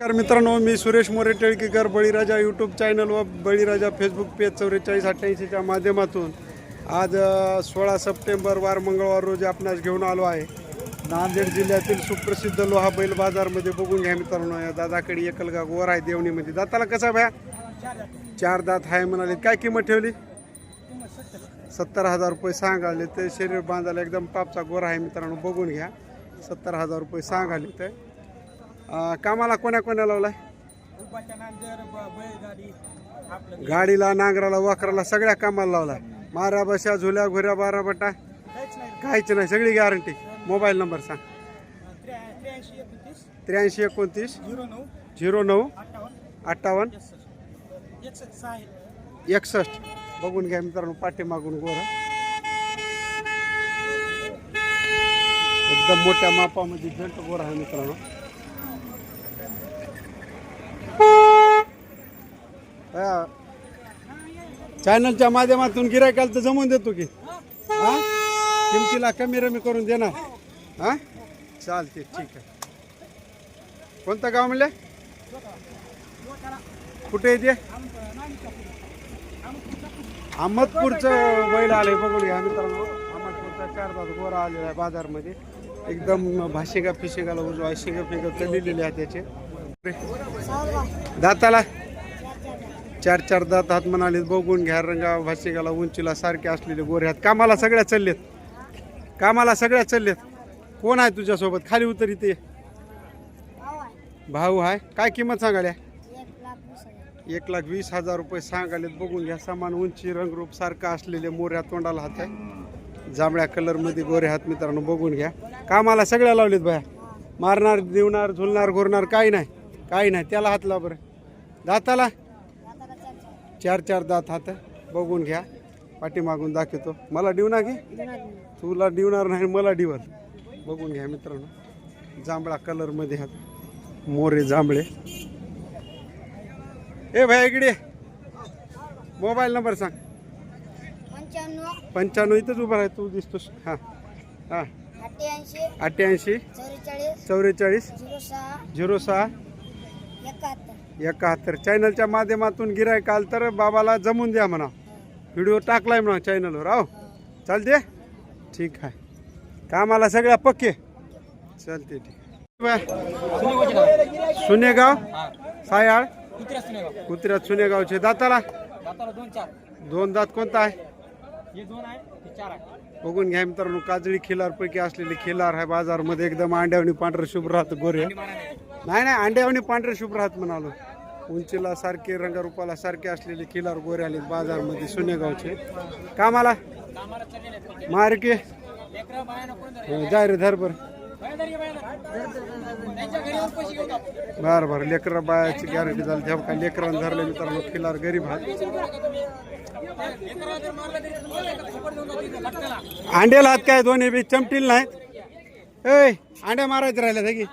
नमस्कार मित्रांनो मी सुरेश मोरे टेळकीकर बळीराजा YouTube channel व बळीराजा फेसबुक पेज चौवेचाळीस अठ्ठ्याऐंशीच्या माध्यमातून आज सोळा सप्टेंबर वार मंगळवार रोजी आपणास घेऊन आलो आहे. नांदेड जिल्ह्यातील सुप्रसिद्ध लोहा बैल बाजारमध्ये बघून घ्या मित्रांनो या दादाकडे एकलगा गोर आहे देवणीमध्ये. दाताला कसा भ्या? चार दात आहे म्हणाले. काय किंमत ठेवली? सत्तर हजार रुपये सांगाले. ते शरीर बांधायला एकदम पापचा गोरा आहे मित्रांनो बघून घ्या. सत्तर हजार रुपये सांगाले ते. अं, कामाला कोण्या कोण्या लावलाय? उपाच्या ब- बैलगाडी आपलं गाडीला नांगराला वाकराला सगळ्या कामाला लावलाय मारा बशा झुल्या घुऱ्या बारा बटा. काहीच नाही काहीच नाही सगळी गॅरंटी मोबाईल नंबर सांग. त्र्या- त्र्याऐंशी एकोणतीस त्र्याऐंशी एकोणतीस झिरो नऊ झिरो नऊ अठ्ठावन्न अठ्ठावन्न एकसष्ट एकसष्ट सहा एकसष्ट. बघून घ्या मित्रांनो पाठीमागून गोरा. एकदम मोठ्या मापामध्ये जंट गोरा आहे मित्रांनो. चॅनलच्या माध्यमातून गिरायकाला तर जमवून देतो की. हा. किमतीला कमी रमी करून देणार. हा. चालते ठीक आहे. कोणतं गाव म्हणले? कुठे येते अहमदपूरचं बैल आले बघून घ्या मित्रांनो. अहमदपूरचा चार तास गोरा आलेला आहे बाजारमध्ये. एकदम भाशिका फिशिकाला उजवा शिंग फिंग लिहिलेले आहे त्याचे. दाताला चार चार दात हात म्हणाले बघून घ्या रंगा भाषिकाला उंचीला सारखे असलेले गोरे आहेत कामाला सगळ्या चाललेत. कामाला सगळ्या चाललेत. कोण आहे तुझ्यासोबत? खाली उतर इथे. भाऊ आहे काय किंमत सांगाल्या? एक लाख वीस हजार रुपये सांगालेत. बघून घ्या समान उंची रंगरूप सारखं असलेले मोऱ्या तोंडाला हात आहे. जांभळ्या कलरमध्ये गोरे हात मित्रांनो बघून घ्या. कामाला सगळ्या लावलेत बाया. मारणार देवणार झुलणार घोरणार काही नाही. काही नाही. त्याला हात लाव बरं. दाताला? चार चार दात हात आहे. बघून घ्या. पाठीमागून दाखवतो. मला डिवणार घे तुला डिवणार नाही मला डिवल. बघून घ्या मित्रांनो. जांभळा कलरमध्ये हात. मोरे जांभळे. ए भाई इकडे. मोबाईल नंबर सांग. पंच्याण्णव. इथंच उभा आहे तू दिसतोस. हां. हां. अठ्ठ्याऐंशी. चौवेचाळीस. चौवेचाळीस. झिरो सहा. झिरो सहा. एकाहत्तर चॅनलच्या माध्यमातून गिरायक आल तर बाबाला जमून द्या म्हणा. व्हिडिओ टाकलाय म्हणा चॅनलवर आहो चालते ठीक आहे. कामाला सगळ्या पक्के. चालते ठीक. सुनेगाव? सायाळ? कुत्र्यात सुनेगावचे दाताला? दोन दात कोणता आहे. बघून घ्या मित्रांनो काजळी खिलार पैकी असलेली खिलार आहे बाजारमध्ये. एकदम अंड्यावणी पांढरं शुभ्र राहत गोरे. नाही नाही अंड्यावणी पांढरं शुभ्र राहत म्हणालो. उंचीला सारखे रंगरूपाला सारखे असलेले खिलार गोरे आले बाजारमध्ये सुनेगावचे कामाला कामाला? मारके लेकरं हो, बायानं रे धर बर. बरं बर लेकरं बायाची गॅरंटी झाली. तेव्हा काय लेकरांना धरले मित्रांनो खिलार गरीब आहात. अंड्याला हात काय दोन्ही बी चमटील नाहीत. ए अंड्या मारायचे राहिल्या की?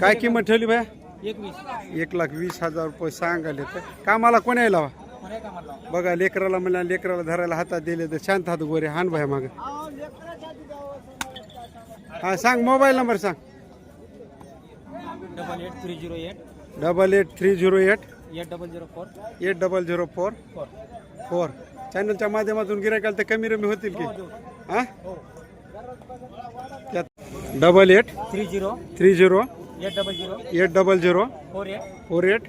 काय किंमत ठेवली बाया? एक लाख वीस हजार रुपये सांगाले तर. कामाला कोणी लावा लावा. बघा लेकराला म्हणा लेकराला धरायला हातात दिले तर शांत हात गोरे हान भाई माग. हा सांग मोबाईल नंबर सांग. Double eight three zero eight double eight three zero eight. Eight double zero four. Eight double zero four. Four. Four. चॅनलच्या माध्यमातून गिरायकाल तर कमी रमी होतील की? हा त्यात double eight three zero. Three zero. Eight double zero. Eight double zero. Four eight. Four eight.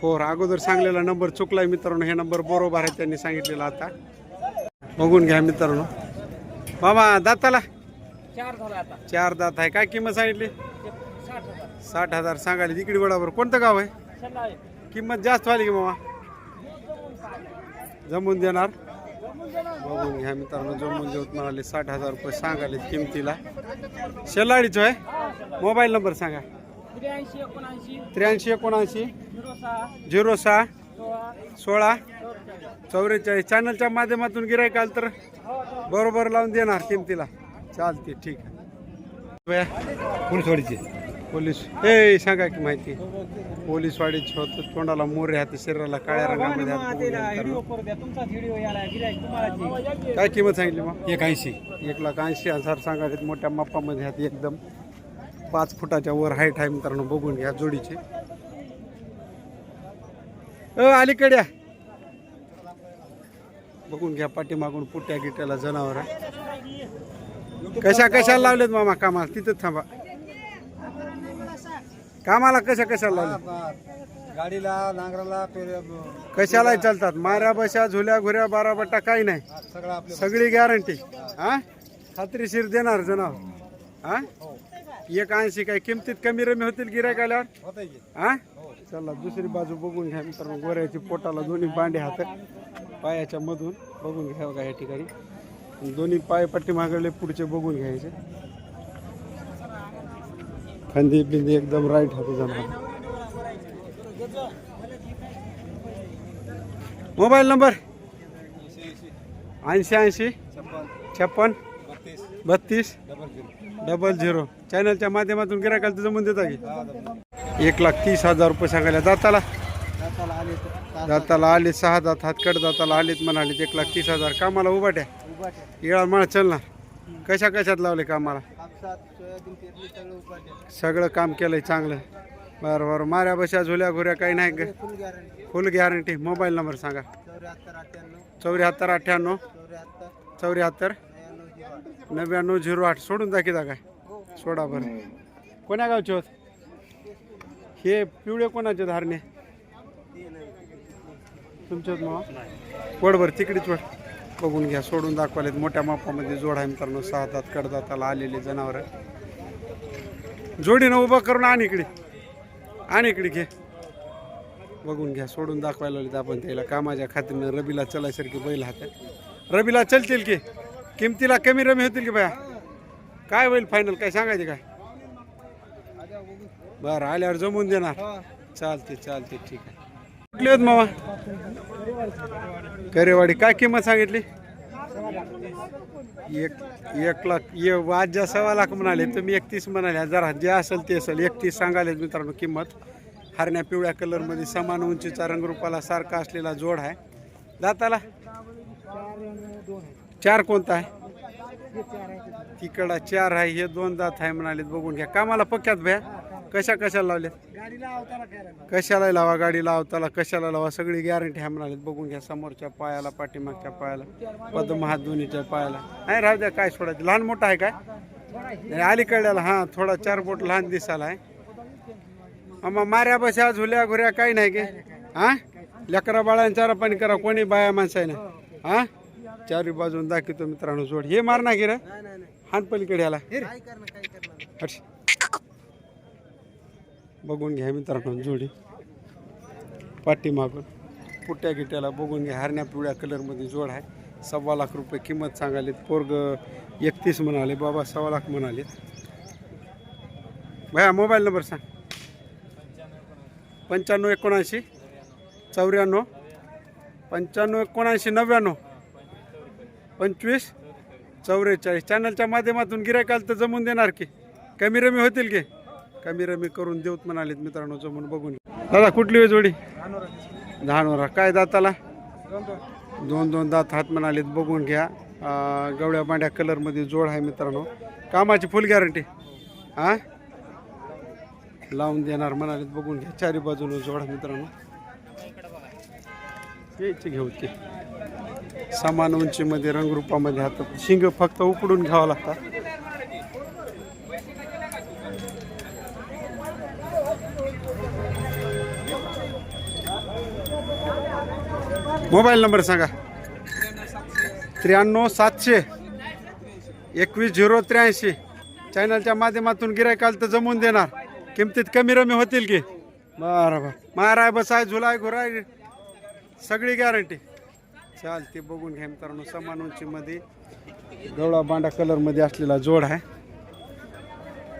Four. अगोदर सांगलेला नंबर चुकलाय मित्रांनो. हे नंबर बरोबर आहे त्यांनी सांगितलेला आता. बघून घ्या मित्रांनो. मामा दाताला. चार दात आहे. काय किंमत सांगितली? साठ हजार सांगाली तिकडे बरोबर. कोणतं गाव आहे? किंमत जास्त व्हाली की मामा? जमून देणार. बघून घ्या मित्रांनो जमून देऊत म्हणाले साठ हजार रुपये सांगाले किमतीला. शेलाडीचं आहे? मोबाईल नंबर सांगा. त्र्याऐंशी एकोणऐंशी. झिरो सहा. सोळा. चौवेचाळीस. चॅनलच्या माध्यमातून गिरायक आलं तर बरोबर लावून देणार किमतीला. चालते ठीक आहे. फुलसोडीचे. पोलीस ए सांगा की माहिती. पोलीसवाडीचे होतं तोंडाला मोरे हात शरीराला काळ्या रंगामध्ये हात घ्या मित्रांनो. काय किंमत सांगितली मग एक ऐंशी. एक लाख ऐंशी हजार सांगायचे मोठ्या मापामध्ये हात एकदम पाच फुटाच्या वर हाईट आहे मित्रांनो बघून घ्या जोडीचे. अ अलीकडे. बघून घ्या पाठीमागून पुट्या गिट्याला जनावर. कशा कशाला लावलेत मामा कामाला? तिथंच थांबा. कामाला कशा कशाला गाडीला नांगराला कशाला चालतात. माऱ्या बशा झुल्या घुऱ्या बारा बट्टा काही नाही. सगळं आपलं सगळी गॅरंटी हा? खात्रीशीर देणार जनावर. हा? एक ऐंशी काय किमतीत कमी रमी होतील गिरायक आल्यावर होतंय की. हा? चला दुसरी बाजू बघून घ्या मित्रांनो. गोऱ्याची पोटाला दोन्ही बांडे हात पायाच्या मधून बघून घ्या बघा या ठिकाणी. दोन्ही पाय पट्टी मागवले पुढचे बघून घ्यायचे. खंदी बिंदी एकदम राईट हाती जाणार. Mobile number? ऐंशी ऐंशी. छप्पन. बत्तीस. Double zero. चॅनलच्या माध्यमातून गिरायकाला तर जमून देता की? एक लाख तीस हजार रुपये सांगायला दाताला दाताला आले सहा दात हातकड दाताला आलेत म्हणाले एक लाख तीस हजार. कामाला उभाट्या येळा मला चल ना कशा कशात लावले कामाला? सगळं काम केलंय चांगलं. बरं बरं. माऱ्या बशा झोल्या घोऱ्या काही नाही का? फुल गॅरंटी मोबाईल नंबर सांगा. चौऱ्याहत्तर अठ्ठ्याण्णव. चौऱ्याहत्तर नव्याण्णव झिरो आठ. सोडून दाखिता काय सोडा बरं. कोण्या गावचे होत? हे पिवळे कोणाचे धारणे? तुमचे होत मग वड बरं तिकडेच वड. बघून घ्या सोडून दाखवालेत. मोठ्या मापामध्ये जोड आहे मित्रांनो सहा दात कडदाताला आलेले जनावर. जोडीनं उभं करून आण इकडे. आण इकडे घे. बघून घ्या सोडून दाखवायला लावलेत आपण त्याला. कामाच्या खात्रीनं रबीला चलायसारखी बैल हात रबीला चलतील की? किमतीला कमी रमी होतील की बाया? काय होईल फायनल काय सांगायचे काय? बरं आल्यावर जमून देणार. चालते चालते ठीक आहे. कुठले आहेत मामा? करेवाडी. काय किंमत सांगितली? एक एक लाख ये वाज्या सव्वा लाख म्हणाले तुम्ही एकतीस म्हणाले. जरा जे असेल ते असेल. एकतीस सांगाले मित्रांनो किंमत. हरण्या पिवळ्या कलरमध्ये समान उंचीचा रंगरूपाला सारखा असलेला जोड आहे. दाताला? चार कोणता आहे? तिकडा चार आहे. हे दोन दात आहे म्हणाले बघून घ्या. कामाला पक्क्यात भया. कशा कशाला लावले? कशाला लावा गाडी लावताला कशाला लावा? सगळी गॅरंटी आहे म्हणाले बघून घ्या समोरच्या पायाला पाठीमागच्या पायाला पद्म हात दोन्हीच्या पायाला. नाही राहू द्या काय सोडायचं? लहान मोठा आहे काय? अलीकडल्याला हां थोडा चार बोट लहान दिसाला आहे. आम्हा माऱ्या बशा झुल्या घुऱ्या काही नाही की? हा? लेकरा बाळांना चारा पाणी करा कोणी बाया माणसं आहे ना? हा? चारी बाजून दाखवतो मित्रांनो जोड. हे मार ना की रे हात पलीकडे. बघून घ्या मित्रांनो जोडी. पाठी मागून पुट्या गिट्याला बघून घ्या हरण्या पिवळ्या कलरमध्ये जोड आहे. सव्वा लाख रुपये किंमत सांगालीत पोरग एकतीस म्हणाले बाबा सव्वा लाख म्हणाले. भया मोबाईल नंबर सांग. पंच्याण्णव एकोणऐंशी चौऱ्याण्णव पंच्याण्णव एकोणऐंशी नव्याण्णव पंचवीस चौवेचाळीस चॅनलच्या माध्यमातून गिरायकाल तर जमून देणार की? कमी रमी होतील की? कमी रमी करून देऊत म्हणालेत मित्रांनो जमून बघून. दादा कुठली होय जोडी? धानोरा. काय दाताला? दोन दोन दात हात म्हणालेत बघून घ्या. अं, गवळ्या बांड्या कलरमध्ये जोड आहे मित्रांनो. कामाची फुल गॅरंटी हां लावून देणार म्हणालेत बघून घ्या. चारी बाजूला जोड आहे मित्रांनो. यायचे घेऊ ते. समान उंचीमध्ये रंगरूपामध्ये हात शिंग फक्त उकडून घ्यावं लागतात. मोबाईल नंबर सांगा. त्र्याण्णव सातशे. एकवीस झिरो त्र्याऐंशी. चॅनलच्या माध्यमातून गिरायकाल तर जमून देणार. किमतीत कमी रमी होतील की? बरं बरं माराय बसाय झुलाय घुराय. सगळी गॅरंटी चालते बघून घ्या मित्रांनो. समान उंचीमध्ये गवळा बांडा कलरमध्ये असलेला जोड आहे.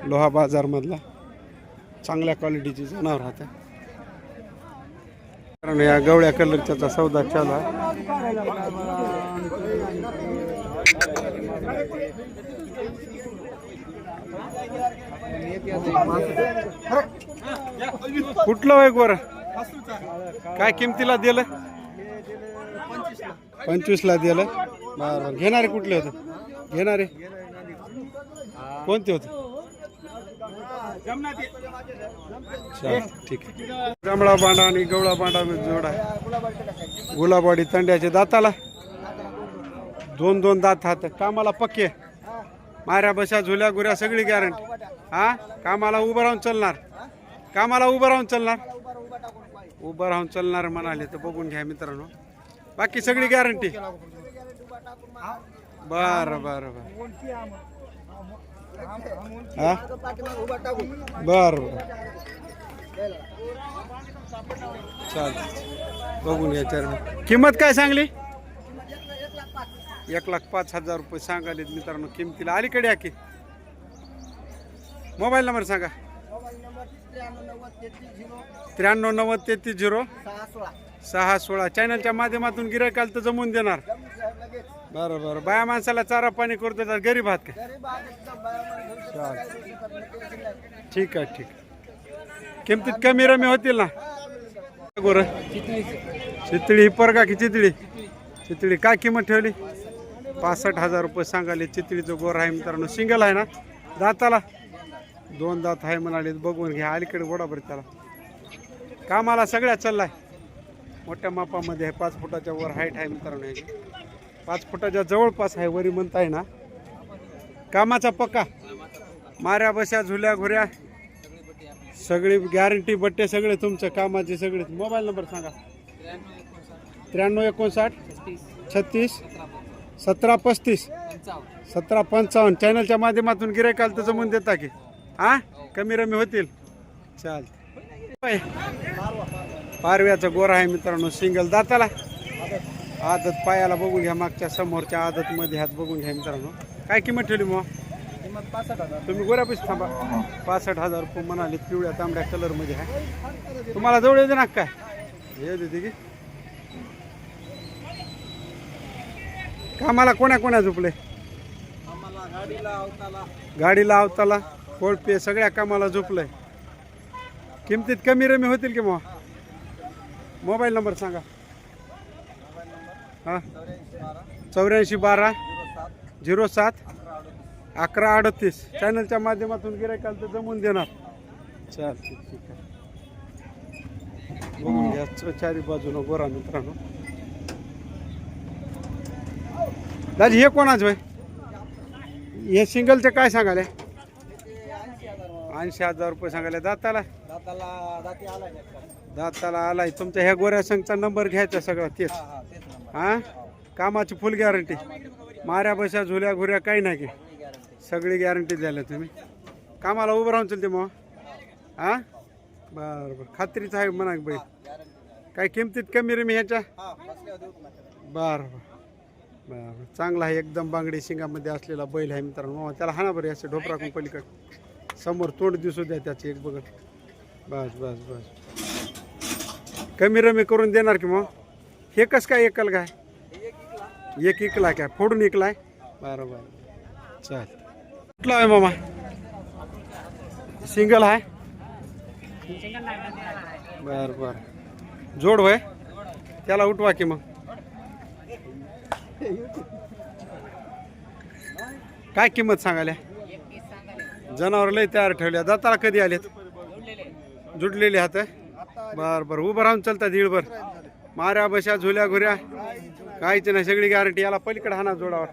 लोहा बाजारमधला. चांगल्या क्वालिटीची जनावर राहते कारण या गवळ्या कलरचा सौदा चालू कुठलं वय गोर काय किमतीला दिलं? पंचवीसला दिलं. बरं बरं. घेणारे कुठले होते? घेणारे? कोणते होते? ठीक आहे. जांभळा बांडा आणि गवळा बांडा जोड आहे. गुलाबवाडी तंड्याचे दाताला. दोन दोन दात हात कामाला पक्के. माऱ्या बशा झुल्या गुऱ्या सगळी गॅरंटी हा? कामाला उभं राहून चलणार. कामाला उभं राहून चलणार. उभं राहून चलणार म्हणाले तर बघून घ्या मित्रांनो. बाकी सगळी गॅरंटी बरं बरं बरं. हा? बरं चाल बघून घ्या किंमत काय सांगली? एक लाख पाच हजार रुपये सांगाले मित्रांनो. किमतीला अलीकडे या की. मोबाईल नंबर सांगा. त्र्याण्णव नव्वद तेहतीस झिरो. सहा सोळा. चॅनलच्या माध्यमातून गिरायकाल तर जमून देणार. बरं बरं. बाया माणसाला चारा पाणी करतो तर गरीब आहात का? चालेल. ठीक आहे ठीक आहे. किमतीत कमी रमी होतील ना? गोर. चितळी ही परगा की चितळी? चितळी. काय किंमत ठेवली? पासष्ट हजार रुपये सांगाले चितळीचं गोर आहे मित्रांनो. सिंगल आहे ना? दाताला? दोन दात आहे म्हणाले. बघून घ्या. अलीकडे गोडा बरं त्याला. कामाला सगळ्या चाललाय. मोठ्या मापामध्ये आहे. पाच फुटाच्या वर हाईट आहे मित्रांनो. याची पाच फुटाच्या जवळपास आहे वरी म्हणताय ना. कामाचा पक्का. माऱ्या बशा झुल्या घुऱ्या. सगळी गॅरंटी बट्टे सगळे तुमचं कामाचे सगळे. मोबाईल नंबर सांगा. त्र्याण्णव एकोणसाठ छत्तीस सतरा पस्तीस सतरा पंचावन्न. चॅनलच्या माध्यमातून गिरायकाल तर जमून देता की. हा कमी रमी होतील. चाल पारव्याचा गोरा आहे मित्रांनो सिंगल दाताला. आदत पायाला बघून घ्या मागच्या समोरच्या आदत मध्ये हात बघून घ्या मित्रांनो. काय किंमत ठेवली मग तुम्ही गोऱ्यापाशी थांबा. पासष्ट हजार रुपये म्हणाले पिवळ्या तांबड्या कलरमध्ये आहे. तुम्हाला जवळ येते ना काय हे देते की कामाला कोण्या कोण्या झोपले? गाडीला अवताला. कोळपे सगळ्या कामाला झोपलंय. किमतीत कमी रमी होतील की मग मोबाईल नंबर सांगा. हा? चौऱ्याऐंशी बारा. झिरो सात. अकरा अडतीस. चॅनलच्या माध्यमातून गिरायकाल तर जमून देणार. चाल ठीक आहे. बघून घ्या चारी बाजूनं गोरा मित्रांनो. दाजी हे कोणाच भाई हे सिंगलचे काय सांगाले ऐंशी हजार रुपये सांगाले दाताला? दाताला दाती आलाय दाताला आलाय. तुमच्या ह्या गोऱ्या संघचा नंबर घ्यायचा सगळा तेच. हा? कामाची फुल गॅरंटी माऱ्या बशा झुल्या घुऱ्या काही नाही की. सगळी गॅरंटी द्यायला तुम्ही. कामाला उभं राहून चलते मग. हा? बरं बरं. खात्रीच आहे म्हणा की बाई. काय किमतीत कमी रे मी ह्याच्या? बरं बरं. बरं बरं. चांगला आहे एकदम बांगडी शिंगामध्ये असलेला बैल आहे मित्रांनो. त्याला हाना बरं असे ढोपराकून पलीकड. समोर तोंड दिसू द्या त्याचे एक बघत. बस बस बस. कमी रमी करून देणार की मग? हे कसं काय एकल काय एक इकला काय फोडून इकलाय बरं बरं चल. कुठला आहे मामा? सिंगल आहे? बर बर जोड होय? त्याला उठवा की मग. काय किंमत सांगाल्या जनावर लय तयार ठेवल्या. दाताला कधी आलेत? जुडलेले हात बर बर. उभं राहून चालतात दीडभर माऱ्या बशा झुल्या घुऱ्या. काहीच नाही सगळी गॅरंटी याला पलीकडे हाना जोडावर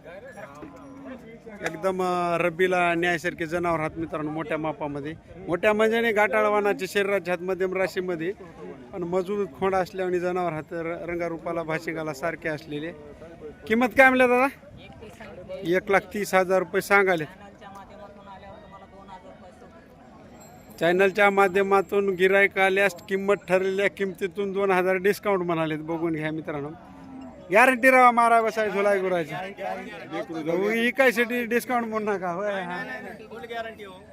एकदम रब्बीला न्यायसारखे जनावर हात मित्रांनो मोठ्या मापामध्ये. मोठ्या म्हणजे नाही गाठाळवानाचे शरीराच्या हात मध्यम राशीमध्ये. पण मजबूत खोंड असल्याने जनावर हात रंगारूपाला भाषिकाला सारखे असलेले. किंमत काय म्हणल्या दादा? एक लाख तीस हजार रुपये सांगाले चॅनलच्या माध्यमातून गिरायक आल्यास किंमत ठरलेल्या किमतीतून दोन हजार डिस्काउंट म्हणालेत. बघून घ्या मित्रांनो. गॅरंटी राहा मारा बसाय झोलाय गुरायची ही काय साठी डिस्काउंट म्हणू नका होय हा.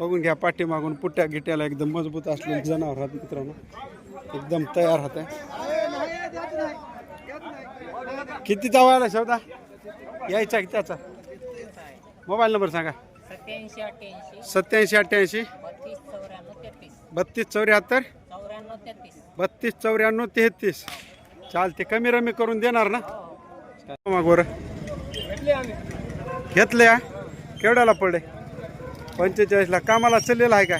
बघून घ्या पाठीमागून पुट्ट्या गिट्याला एकदम मजबूत असलेले जनावर राहत मित्रांनो. एकदम तयार राहत. कितीचा व्हायला शोधा? यायचा की त्याचा? मोबाईल नंबर सांगा. सत्याऐंशी अठ्ठ्याऐंशी. सत्याऐंशी अठ्ठ्याऐंशी. बत्तीस चौऱ्याहत्तर? बत्तीस चौऱ्याण्णव तेहतीस. चालते कमी रमी करून देणार ना? मग बरं. भेटले आम्ही घेतले हा? केवढ्याला पडे पंचेचाळीसला. कामाला चाललेला आहे काय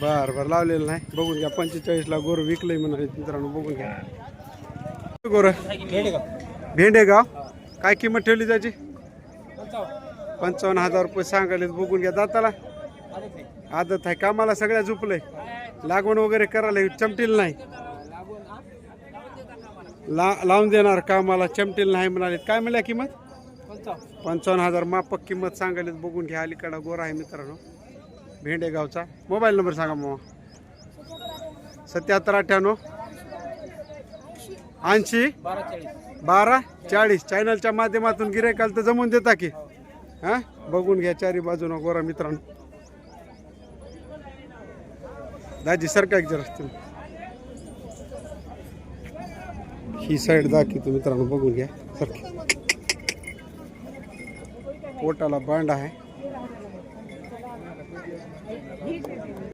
बर बर लावलेलं नाही. बघून घ्या पंचेचाळीसला गोर विकलंय म्हणा मित्रांनो बघून घ्या. गोर. भेंडेगाव? काय किंमत ठेवली त्याची? पंचावन्न. हजार रुपये सांगायले बघून घ्या. दाताला? आदत आहे. कामाला सगळ्या झुपलंय. लागवण वगैरे करायला चमटील नाही. ला लावून देणार कामाला चमटील नाही म्हणाले काय म्हणल्या किंमत? पंचावन्न हजार. मापक किंमत सांगायला बघून घ्या अलीकडा गोरा आहे मित्रांनो. भेंडेगावचा. मोबाईल नंबर सांगा मग सत्याहत्तर अठ्ठ्याण्णव. ऐंशी. बारा चाळीस. बारा चाळीस चॅनलच्या माध्यमातून गिरायकाल तर जमून देता की. हां? बघून घ्या चारी बाजूनं गोरा मित्रांनो. दाजी सरका एक जर तुम्ही. ही साईड दाखवतो मित्रांनो बघून घ्या. सारखी पोटाला बांड आहे.